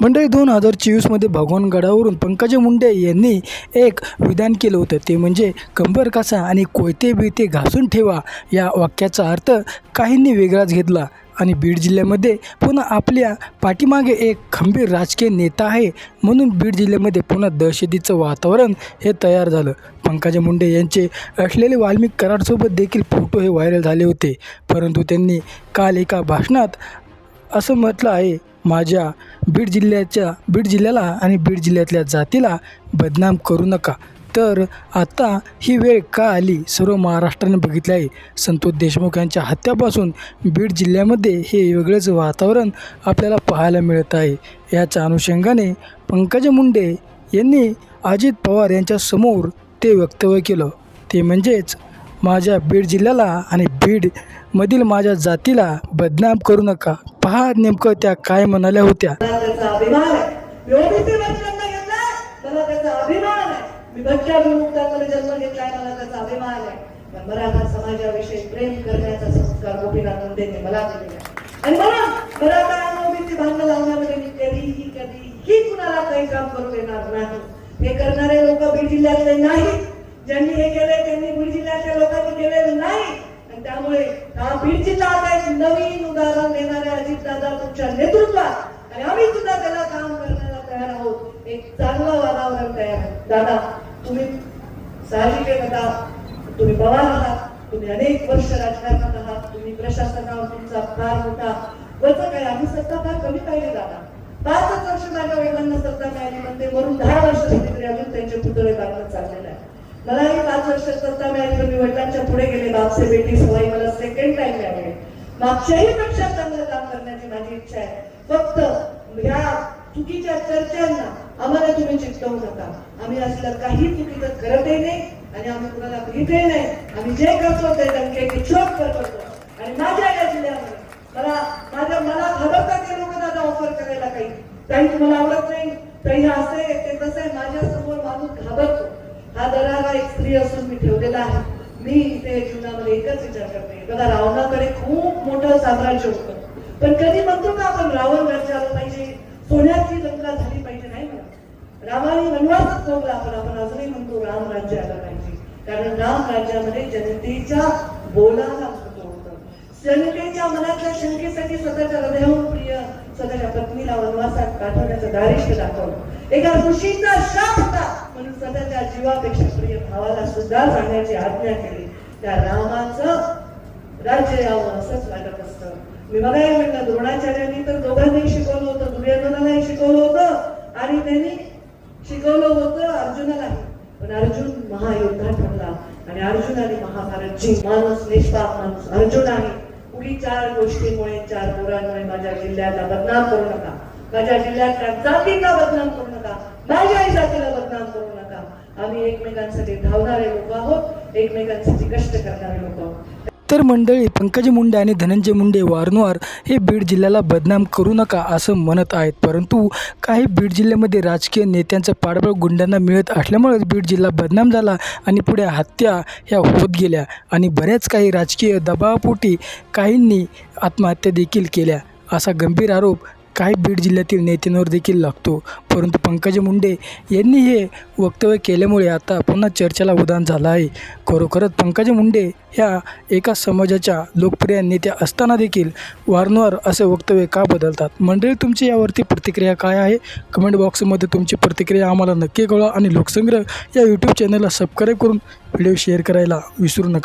मंडळी दोन हजार चोवीसमध्ये भगवानगडावरून पंकजा मुंडे यांनी एक विधान केलं होतं. ते म्हणजे कंबर कासा आणि कोयते बिते घासून ठेवा या वाक्याचा अर्थ काहींनी वेगळाच घेतला. आणि बीड जिल्ह्यामध्ये पुन्हा आपल्या पाठीमागे एक खंबीर राजकीय नेता आहे म्हणून बीड जिल्ह्यामध्ये पुन्हा दहशतीचं वातावरण हे तयार झालं. पंकजा मुंडे यांचे असलेले वाल्मिक कराडसोबत देखील फोटो हे व्हायरल झाले होते. परंतु त्यांनी काल एका भाषणात असं म्हटलं आहे माझ्या बीड जिल्ह्याच्या बीड जिल्ह्याला आणि बीड जिल्ह्यातल्या जातीला बदनाम करू नका. तर आता ही वेळ का आली? सर्व महाराष्ट्राने बघितली आहे. संतोष देशमुख यांच्या हत्यापासून बीड जिल्ह्यामध्ये हे वेगळंच वातावरण आपल्याला पाहायला मिळत आहे. याच्या अनुषंगाने पंकजा मुंडे यांनी अजित पवार यांच्यासमोर ते वक्तव्य केलं. ते म्हणजेच माझ्या बीड जिल्ह्याला आणि बीडमधील माझ्या जातीला बदनाम करू नका. पहा नेमकं त्या काय म्हणाल्या होत्या. समाजाविषयी प्रेम करण्याचा संस्कार मला आणि कधीही कधीही कुणाला काही काम करू देणार नाही. हे करणारे लोक बीड जिल्ह्यातले नाही ज्यांनी हे केले त्यांनी बीड जिल्ह्याच्या लोकांनी केलेलं नाही. आणि त्यामुळे हा बीड जिल्हा आता एक नवीन उदाहरण देणारे अजित दादा तुमच्या नेतृत्वात. आणि आम्ही सुद्धा त्याला काम करण्याला तयार आहोत. एक चांगलं वातावरण तयार आहे. दादा तुम्ही साहजिक आहे तुम्ही पवार आहात. तुम्ही अनेक वर्ष राजकारणात आहात. तुम्ही प्रशासनावर तुमचा फार मोठा वचक काय आम्ही सत्ता फार कमी पाहिली दादा. पाचच वर्ष माझ्या वडिलांना सत्ता मिळाली पण ते वरून दहा वर्ष मलाही पाच वर्ष सत्ता मिळाली पण मी वडिलांच्या पुढे गेले. बापसे बेटी सवाई मला सेकंड टाइम मिळाले मागच्याही पेक्षा चांगलं काम करण्याची माझी इच्छा आहे. फक्त ह्या चुकीच्या चर्चांना आम्हाला तुम्ही चिकटवू नका. आम्ही असलं काही चुकीचं करतही नाही आणि आम्ही कुणाला भीतही नाही. आम्ही जे करतो ते डंकेची चोट करतो. आणि माझ्या या जिल्ह्यामध्ये मला माझ्या मला घाबरतात ते लोक दादा ऑफर करायला काही काही तुम्हाला आवडत नाही काही हे असं आहे ते तसं आहे माझ्यासमोर माणूस घाबरतो हा दरारा एक स्त्री असून मी ठेवलेला आहे. मी इथे जीवनामध्ये एकच विचार करते. बघा रावणाकडे खूप मोठं साम्राज्य होतं. पण कधी म्हणतो ना आपण रावण राज्य आलं पाहिजे. सोन्याची लंका झाली पाहिजे नाही म्हणत रामाने वनवासच भोगला आपण आपण अजूनही म्हणतो राम राज्य आलं पाहिजे. कारण राम राज्यामध्ये जनतेच्या बोलाला महत्त्व होतं. जनतेच्या मनातल्या शंकेसाठी स्वतःच्या हृदयाहून प्रिय स्वतःच्या पत्नीला वनवासात पाठवण्याचं दारिष्ट्य दाखवलं. एका ऋषीचा शाप होता. म्हणून स्वतःच्या जीवापेक्षा प्रिय भावाला सुद्धा सांगण्याची आज्ञा केली. त्या रामाचं राज्य यावं असंच वाटत असतं. मी बघायला म्हणलं द्रोणाचार्यांनी तर दोघांनी शिकवलं होतं दुर्योधनालाही शिकवलं होतं आणि त्यांनी शिकवलं होतं अर्जुनालाही. पण अर्जुन महायोद्धा ठरला आणि अर्जुनाने महाभारत जिंक माणूस निष्पाप माणूस अर्जुन आहे. उगी चार गोष्टीमुळे चार पोरांमुळे माझ्या जिल्ह्याला बदनाम करू नका. माझ्या जिल्ह्यातल्या जातीला बदनाम करू नका. माझ्याही जातीला बदनाम करू नका. आम्ही एकमेकांसाठी धावणारे लोक आहोत. एकमेकांसाठी कष्ट करणारे लोक आहोत. तर मंडळी पंकज मुंडे आणि धनंजय मुंडे वारंवार हे बीड जिल्ह्याला बदनाम करू नका असं म्हणत आहेत. परंतु काही बीड जिल्ह्यामध्ये राजकीय नेत्यांचं पाठबळ गुंडांना मिळत असल्यामुळेच बीड जिल्हा बदनाम झाला आणि पुढे हत्या ह्या होत गेल्या आणि बऱ्याच काही राजकीय दबावापोटी काहींनी आत्महत्या देखील केल्या असा गंभीर आरोप काही बीड जिल्ह्यातील नेत्यांवर देखील लागतो. परंतु पंकजा मुंडे यांनी हे वक्तव्य केल्यामुळे आता पुन्हा चर्चेला उदाहरण झालं आहे. खरोखरच पंकजा मुंडे ह्या एका समाजाच्या लोकप्रिय नेत्या असताना देखील वारंवार असे वक्तव्य का बदलतात? मंडळी तुमची यावरती प्रतिक्रिया काय आहे? कमेंट बॉक्समध्ये तुमची प्रतिक्रिया आम्हाला नक्की कळवा आणि लोकसंग्रह या यूट्यूब चॅनलला सबस्क्राईब करून व्हिडिओ शेअर करायला विसरू नका.